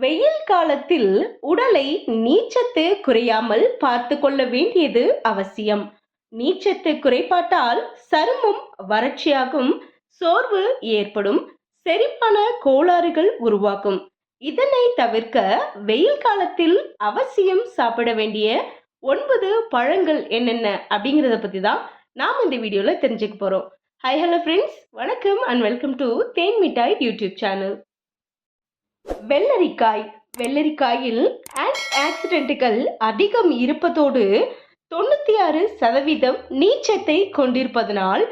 வெயில் காலத்தில் உடலை நீச்சத்து குறையாமல் பார்த்து கொள்ள வேண்டியது அவசியம். நீச்சத்து குறைபாட்டால் சருமம் வறட்சியாகும் சோர்வு ஏற்படும் செரிப்பான கோளாறுகள் உருவாகும். இதனை தவிர்க்க வெயில் காலத்தில் அவசியம் சாப்பிட வேண்டிய ஒன்பது பழங்கள் என்னென்ன அப்படிங்கிறத பற்றி தான் நாம் இந்த வீடியோவில் தெரிஞ்சுக்க போகிறோம் ஹை ஹலோ ஃப்ரெண்ட்ஸ் வணக்கம் and welcome to Then Mittai YouTube channel வெள்ளரிக்காய். வெள்ளரிக்காயில் ஆக்சிடென்ட்டுகள் அதிகம் இருப்பதோடு தொண்ணூற்றி ஆறு சதவீதம் நீச்சத்தை கொண்டிருப்பதனால்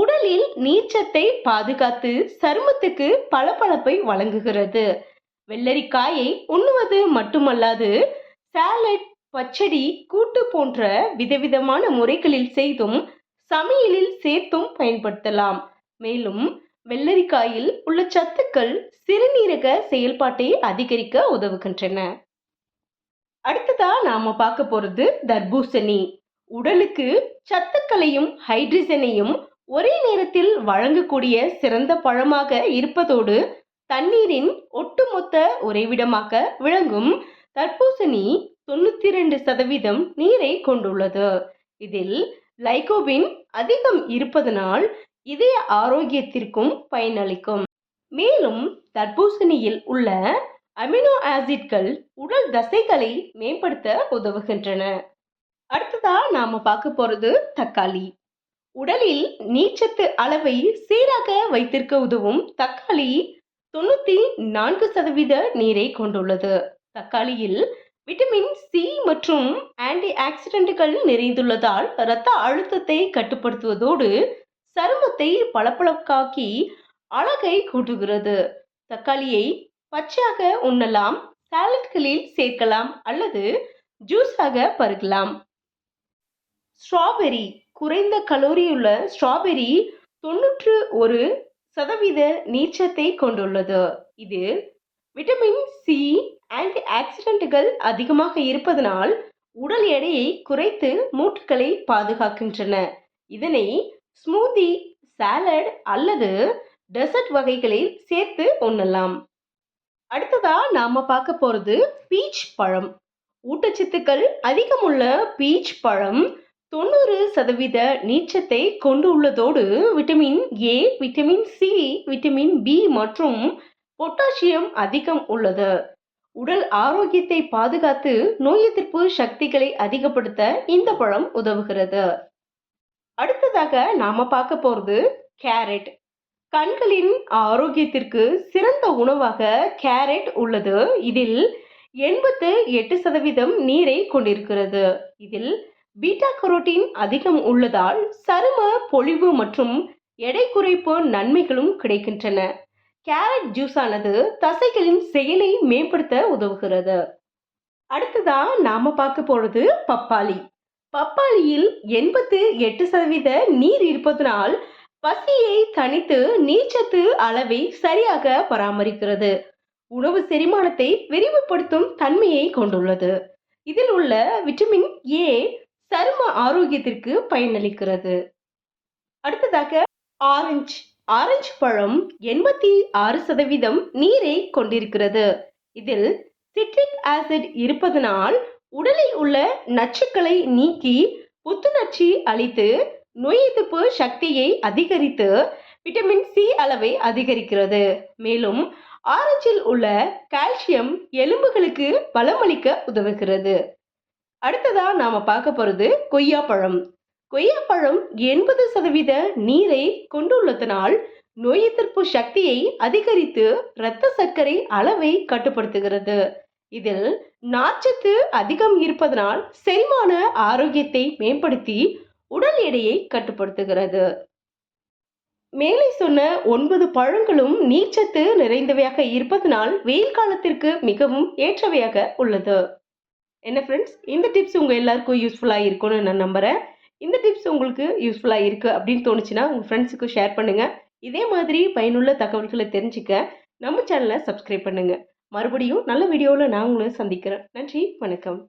உடலில் நீச்சத்தை பாதுகாத்து சருமத்துக்கு பளபளப்பை வழங்குகிறது. வெள்ளரிக்காயை உண்ணுவது மட்டுமல்லாது சாலட் பச்சடி கூட்டு போன்ற விதவிதமான முறைகளில் செய்தும் சமையலில் சேர்த்தும் பயன்படுத்தலாம். மேலும் வெள்ளரிக்காயில் உள்ள சத்துக்கள் சிறுநீரக செயல்பாட்டை அதிகரிக்க உதவுகின்றன. அடுத்ததா நாம பார்க்க போறது தர்பூசணி. உடலுக்கு சத்துக்களையும் ஹைட்ரஜனையும் ஒரே நேரத்தில் வழங்கக்கூடிய சிறந்த பழமாக இருப்பதோடு தண்ணீரின் ஒட்டுமொத்த உறைவிடமாக விளங்கும் தர்பூசணி தொண்ணூத்தி ரெண்டு சதவீதம் நீரை கொண்டுள்ளது. இதில் லைகோபின் அதிகம் இருப்பதனால் இதய ஆரோக்கியத்திற்கும் பயனளிக்கும். மேலும் தர்பூசணியில் உள்ள அமினோ ஆசிட்கள் உடல் தசைகளை மேம்படுத்த உதவுகின்றன. அடுத்ததா நாம பார்க்க போறது தக்காளி. உடலில் நீச்சத்து அளவை சீராக வைத்திருக்க உதவும் தக்காளி தொண்ணூத்தி நான்கு சதவீத நீரை கொண்டுள்ளது. தக்காளியில் விட்டமின் சி மற்றும் ஆன்டி ஆக்சிடென்ட்டுகள் நிறைந்துள்ளதால் இரத்த அழுத்தத்தை கட்டுப்படுத்துவதோடு சருமத்தை பளபளக்காக்கி அழகை கூட்டுகிறது. தக்காளியை பச்சையாக உண்ணலாம். சாலட்களில் சேர்க்கலாம் அல்லது ஜூஸாக பருகலாம். ஸ்ட்ராபெரி குறைந்த கலோரியுள்ள ஸ்ட்ராபெரி தொன்னூற்று ஒரு சதவீத நீச்சத்தை கொண்டுள்ளது. இது விட்டமின் சி ஆன்டி ஆக்சிடென்ட்டுகள் அதிகமாக இருப்பதனால் உடல் எடையை குறைத்து மூட்டுகளை பாதுகாக்கின்றன. இதனை ஸ்மூதி சாலட் அல்லது டெசர்ட் வகைகளில் சேர்த்து உண்ணலாம். அடுத்ததா நாம பார்க்க போறது பீச் பழம். ஊட்டச்சத்துக்கள் அதிகமுள்ள பீச் பழம் தொண்ணூறு சதவீத நீச்சத்தை கொண்டு உள்ளதோடு vitamin A vitamin C vitamin B மற்றும் பொட்டாசியம் அதிகம் உள்ளது. உடல் ஆரோக்கியத்தை பாதுகாத்து நோய் எதிர்ப்பு சக்திகளை அதிகப்படுத்த இந்த பழம் உதவுகிறது. அடுத்ததாக நாம பார்க்க போறது கேரட். கண்களின் ஆரோக்கியத்திற்கு சிறந்த உணவாக கேரட் உள்ளது. இதில் எண்பத்து எட்டு சதவீதம் நீரை கொண்டிருக்கிறது. இதில் பீட்டா கரோட்டின் அதிகம் உள்ளதால் சரும பொழிவு மற்றும் எடை குறைப்பு நன்மைகளும் கிடைக்கின்றன. கேரட் ஜூஸ் ஆனது தசைகளின் செயலை மேம்படுத்த உதவுகிறது. அடுத்ததா நாம பார்க்க போறது பப்பாளி. பப்பாளியில் எண்பத்து எட்டு சதவீத நீர் இருப்பதனால் பசியை தணித்து நீச்சத்து அளவை சரியாக பராமரிக்கிறது. உணவு செரிமானத்தை விரிவுபடுத்தும் தன்மையை கொண்டுள்ளது. இதில் உள்ள விட்டமின் ஏ சரும ஆரோக்கியத்திற்கு பயனளிக்கிறது. அடுத்ததாக ஆரஞ்சு ஆரஞ்சு பழம் எண்பத்தி ஆறு சதவீதம் நீரை கொண்டிருக்கிறது. இதில் சிட்ரிக் ஆசிட் இருப்பதனால் உடலில் உள்ள நச்சுக்களை நீக்கி புத்துணர்ச்சி அளித்து நோய் எதிர்ப்பு சக்தியை அதிகரித்து விட்டமின் சி அளவை அதிகரிக்கிறது. மேலும் ஆரஞ்சில் உள்ள கால்சியம் எலும்புகளுக்கு பலமளிக்க உதவுகிறது. அடுத்ததா நாம பார்க்க போறது கொய்யாப்பழம் கொய்யாப்பழம் எண்பது சதவீத நீரை கொண்டுள்ளதனால் நோய் எதிர்ப்பு சக்தியை அதிகரித்து இரத்த சர்க்கரை அளவை கட்டுப்படுத்துகிறது. இதில் நார்ச்சத்து அதிகம் இருப்பதனால் செரிமான ஆரோக்கியத்தை மேம்படுத்தி உடல் எடையை கட்டுப்படுத்துகிறது. மேலே சொன்ன ஒன்பது பழங்களும் நீச்சத்து நிறைந்தவையாக இருப்பதனால் வெயில் காலத்திற்கு மிகவும் ஏற்றவையாக உள்ளது. என்ன ஃப்ரெண்ட்ஸ் இந்த டிப்ஸ் உங்கள் எல்லாருக்கும் யூஸ்ஃபுல்லாக இருக்கும்னு நான் நம்புகிறேன் இந்த டிப்ஸ் உங்களுக்கு யூஸ்ஃபுல்லாக இருக்குது அப்படின்னு தோணுச்சுன்னா உங்கள் ஃப்ரெண்ட்ஸுக்கு ஷேர் பண்ணுங்கள் இதே மாதிரி பயனுள்ள தகவல்களை தெரிஞ்சுக்க நம்ம சேனலை சப்ஸ்கிரைப் பண்ணுங்கள் மறுபடியும் நல்ல வீடியோவில் நான் உங்களை சந்திக்கிறேன். நன்றி வணக்கம்.